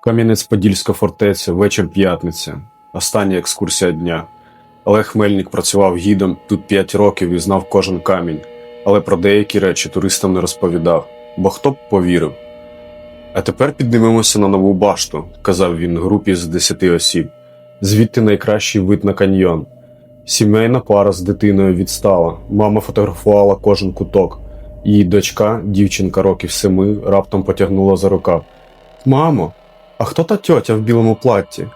Кам'янець-Подільська фортеця, вечір п'ятниця. Остання екскурсія дня. Олег Мельник працював гідом тут 5 років і знав кожен камінь, але про деякі речі туристам не розповідав, бо хто б повірив. А тепер піднімемося на нову башту, казав він групі з 10 осіб. Звідти найкращий вид на каньйон. Сімейна пара з дитиною відстала. Мама фотографувала кожен куток. Її дочка, дівчинка років семи, раптом потягнула за рукав. Мамо, а хто та тьотя в білому платті?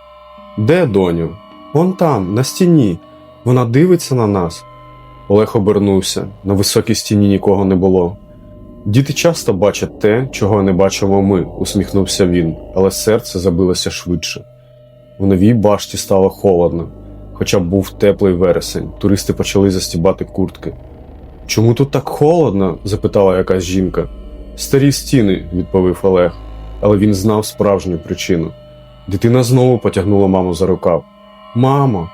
Де доню? Вон там, на стіні. Вона дивиться на нас. Олег обернувся. На високій стіні нікого не було. Діти часто бачать те, чого не бачимо ми, усміхнувся він, але серце забилося швидше. В новій башті стало холодно, хоча був теплий вересень, туристи почали застібати куртки. Чому тут так холодно? запитала якась жінка. Старі стіни, відповів Олег, але він знав справжню причину. Дитина знову потягнула маму за рукав. Мамо,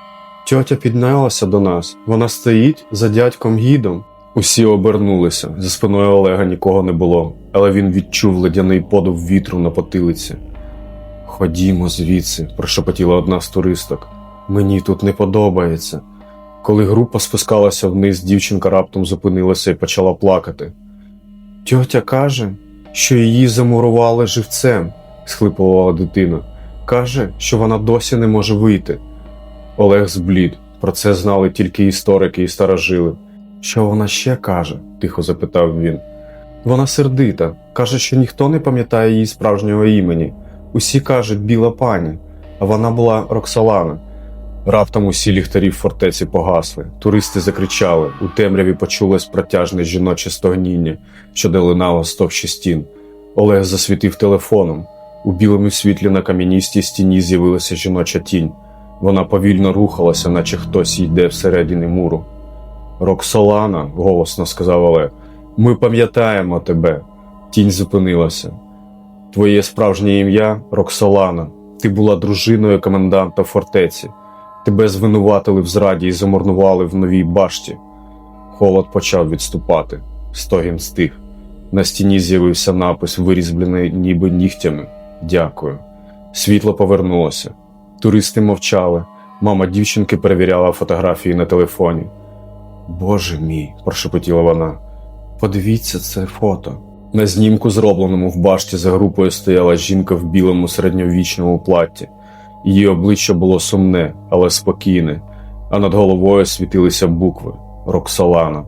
тьотя піднялася до нас. Вона стоїть за дядьком гідом. Усі обернулися. За спиною Олега нікого не було, але він відчув ледяний подув вітру на потилиці. Ходімо звідси, прошепотіла одна з туристок. Мені тут не подобається. Коли група спускалася вниз, дівчинка раптом зупинилася і почала плакати. Тьотя каже, що її замурували живцем, схлипувала дитина. Каже, що вона досі не може вийти. Олег зблід. Про це знали тільки історики і старожили. Що вона ще каже? тихо запитав він. Вона сердита, каже, що ніхто не пам'ятає її справжнього імені. Усі кажуть біла пані, а вона була Роксолана. Раптом усі ліхтарі в фортеці погасли. Туристи закричали. У темряві почулось протяжне жіноче стогніння, що долинало з стін. Олег засвітив телефоном. У білому світлі на кам'яністій стіні з'явилася жіноча тінь. Вона повільно рухалася, наче хтось йде всередині муру. Роксолана, голосно сказав Олег, ми пам'ятаємо тебе. Тінь зупинилася. Твоє справжнє ім'я Роксолана. Ти була дружиною коменданта фортеці. Тебе звинуватили в зраді і заморнували в новій башті. Холод почав відступати. Стогін стих. На стіні з'явився напис, вирізблений ніби нігтями. Дякую. Світло повернулося. Туристи мовчали. Мама дівчинки перевіряла фотографії на телефоні. Боже мій, прошепотіла вона. Подивіться це фото. На знімку, зробленому в башті за групою, стояла жінка в білому середньовічному платті. Її обличчя було сумне, але спокійне, а над головою світилися букви Роксолана.